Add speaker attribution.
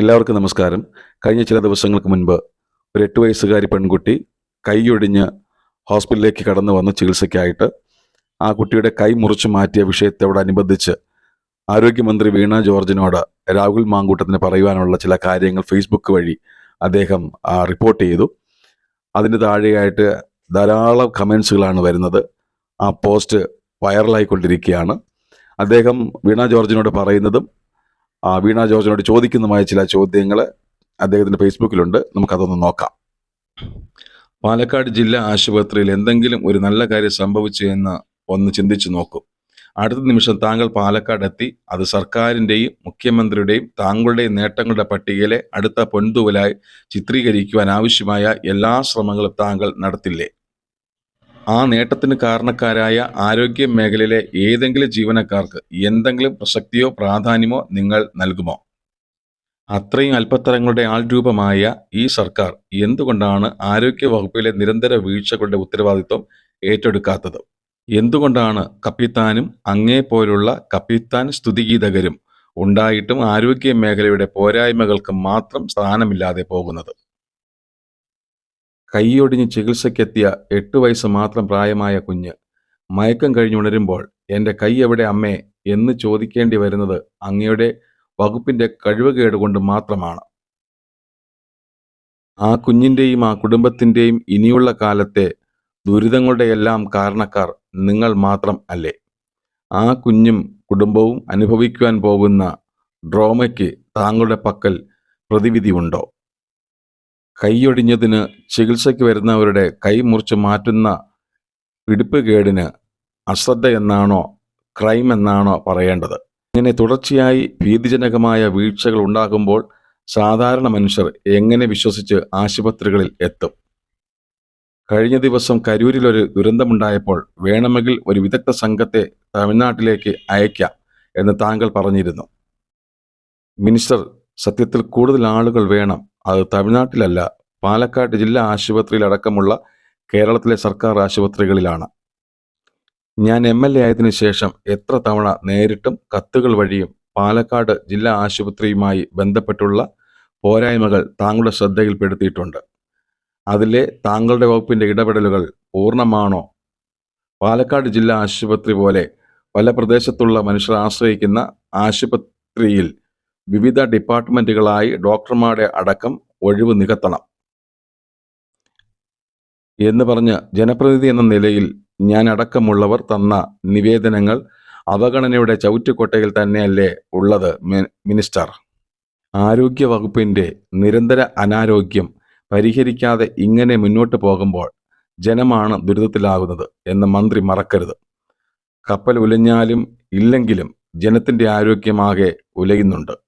Speaker 1: എല്ലാവർക്കും നമസ്കാരം. കഴിഞ്ഞ ചില ദിവസങ്ങൾക്ക് മുൻപ് ഒരു എട്ട് വയസ്സുകാരി പെൺകുട്ടി കൈയൊടിഞ്ഞ് ഹോസ്പിറ്റലിലേക്ക് കടന്നു വന്ന് ചികിത്സയ്ക്കായിട്ട് ആ കുട്ടിയുടെ കൈ മുറിച്ച് മാറ്റിയ വിഷയത്തോടനുബന്ധിച്ച് ആരോഗ്യമന്ത്രി വീണ ജോർജിനോട് രാഹുൽ മാങ്കൂട്ടത്തിന് പറയുവാനുള്ള ചില കാര്യങ്ങൾ ഫേസ്ബുക്ക് വഴി അദ്ദേഹം റിപ്പോർട്ട് ചെയ്തു. അതിന് താഴെയായിട്ട് ധാരാളം കമൻസുകളാണ് വരുന്നത്. ആ പോസ്റ്റ് വൈറലായിക്കൊണ്ടിരിക്കുകയാണ് അദ്ദേഹം വീണ ജോർജിനോട് പറയുന്നതും വീണ ജോർജിനോട് ചോദിക്കുന്നതുമായ ചില ചോദ്യങ്ങൾ അദ്ദേഹത്തിന്റെ ഫേസ്ബുക്കിലുണ്ട്. നമുക്കതൊന്ന് നോക്കാം. പാലക്കാട് ജില്ലാ ആശുപത്രിയിൽ എന്തെങ്കിലും ഒരു നല്ല കാര്യം സംഭവിച്ചു എന്ന് ഒന്ന് ചിന്തിച്ചു നോക്കൂ. അടുത്ത നിമിഷം താങ്കൾ പാലക്കാട് എത്തി. അത് സർക്കാരിന്റെയും മുഖ്യമന്ത്രിയുടെയും താങ്കളുടെയും നേട്ടങ്ങളുടെ പട്ടികയിലെ അടുത്ത പൊൻതൂവലായി ചിത്രീകരിക്കുവാൻ ആവശ്യമായ എല്ലാ ശ്രമങ്ങളും താങ്കൾ നടത്തില്ലേ? ആ നേട്ടത്തിന് കാരണക്കാരായ ആരോഗ്യ മേഖലയിലെ ഏതെങ്കിലും ജീവനക്കാർക്ക് എന്തെങ്കിലും പ്രസക്തിയോ പ്രാധാന്യമോ നിങ്ങൾ നൽകുമോ? അത്രയും അല്പത്തരങ്ങളുടെ ആൾരൂപമായ ഈ സർക്കാർ എന്തുകൊണ്ടാണ് ആരോഗ്യ വകുപ്പിലെ നിരന്തര വീഴ്ചകളുടെ ഉത്തരവാദിത്വം ഏറ്റെടുക്കാത്തത്? എന്തുകൊണ്ടാണ് കപ്പിത്താനും അങ്ങേ പോലുള്ള കപ്പിത്താൻ സ്തുതിഗീതകരും ഉണ്ടായിട്ടും ആരോഗ്യ മേഖലയുടെ പോരായ്മകൾക്ക് മാത്രം സ്ഥാനമില്ലാതെ പോകുന്നത്? കൈയൊടിഞ്ഞ് ചികിത്സയ്ക്കെത്തിയ എട്ട് വയസ്സ് മാത്രം പ്രായമായ കുഞ്ഞ്. മയക്കം കഴിഞ്ഞുണരുമ്പോൾ എന്റെ കൈ എവിടെ അമ്മേ? എന്ന് ചോദിക്കേണ്ടി വരുന്നത് അങ്ങയുടെ വകുപ്പിന്റെ കഴിവുകേട് കൊണ്ട് മാത്രമാണ്. ആ കുഞ്ഞിന്റെയും ആ കുടുംബത്തിന്റെയും ഇനിയുള്ള കാലത്തെ ദുരിതങ്ങളുടെ എല്ലാം കാരണക്കാർ നിങ്ങൾ മാത്രം അല്ലേ? ആ കുഞ്ഞും കുടുംബവും അനുഭവിക്കുവാൻ പോകുന്ന ഡ്രോമയ്ക്ക് താങ്കളുടെ പക്കൽ പ്രതിവിധിയുണ്ടോ? കൈയൊടിഞ്ഞതിന് ചികിത്സയ്ക്ക് വരുന്നവരുടെ കൈ മുറിച്ച് മാറ്റുന്ന പിടിപ്പുകേടിന് അശ്രദ്ധ എന്നാണോ ക്രൈം എന്നാണോ പറയേണ്ടത്? ഇങ്ങനെ തുടർച്ചയായി ഭീതിജനകമായ വീഴ്ചകൾ ഉണ്ടാകുമ്പോൾ സാധാരണ മനുഷ്യർ എങ്ങനെ വിശ്വസിച്ച് ആശുപത്രികളിൽ എത്തും? കഴിഞ്ഞ ദിവസം കരൂരിൽ ഒരു ദുരന്തമുണ്ടായപ്പോൾ വേണമെങ്കിൽ ഒരു വിദഗ്ധ സംഘത്തെ തമിഴ്നാട്ടിലേക്ക് അയക്കാം എന്ന് താങ്കൾ പറഞ്ഞിരുന്നു. മിനിസ്റ്റർ സത്യത്തിൽ കൂടുതൽ ആളുകൾ വേണം. അത് തമിഴ്നാട്ടിലല്ല പാലക്കാട് ജില്ലാ ആശുപത്രിയിലടക്കമുള്ള കേരളത്തിലെ സർക്കാർ ആശുപത്രികളിലാണ്. ഞാൻ എം എൽ എ ആയതിനു ശേഷം എത്ര തവണ നേരിട്ടും കത്തുകൾ വഴിയും പാലക്കാട് ജില്ലാ ആശുപത്രിയുമായി ബന്ധപ്പെട്ടുള്ള പോരായ്മകൾ താങ്കളുടെ ശ്രദ്ധയിൽപ്പെടുത്തിയിട്ടുണ്ട്. അതിലെ താങ്കളുടെ വകുപ്പിന്റെ ഇടപെടലുകൾ പൂർണമാണോ? പാലക്കാട് ജില്ലാ ആശുപത്രി പോലെ പല പ്രദേശത്തുള്ള മനുഷ്യർ ആശ്രയിക്കുന്ന ആശുപത്രിയിൽ വിവിധ ഡിപ്പാർട്ട്മെന്റുകളായി ഡോക്ടർമാരുടെ അടക്കം ഒഴിവ് നികത്തണം. എന്ന് പറഞ്ഞ് ജനപ്രതിനിധി എന്ന നിലയിൽ ഞാൻ അടക്കമുള്ളവർ തന്ന നിവേദനങ്ങൾ അവഗണനയുടെ ചവിറ്റുകൊട്ടയിൽ തന്നെയല്ലേ ഉള്ളത് മിനിസ്റ്റർ. ആരോഗ്യ വകുപ്പിന്റെ നിരന്തര അനാരോഗ്യം പരിഹരിക്കാതെ ഇങ്ങനെ മുന്നോട്ട് പോകുമ്പോൾ ജനമാണ് ദുരിതത്തിലാകുന്നത് എന്ന് മന്ത്രി മറക്കരുത്. കപ്പൽ ഉലഞ്ഞാലും ഇല്ലെങ്കിലും ജനത്തിന്റെ ആരോഗ്യമാകെ ഉലയുന്നുണ്ട്.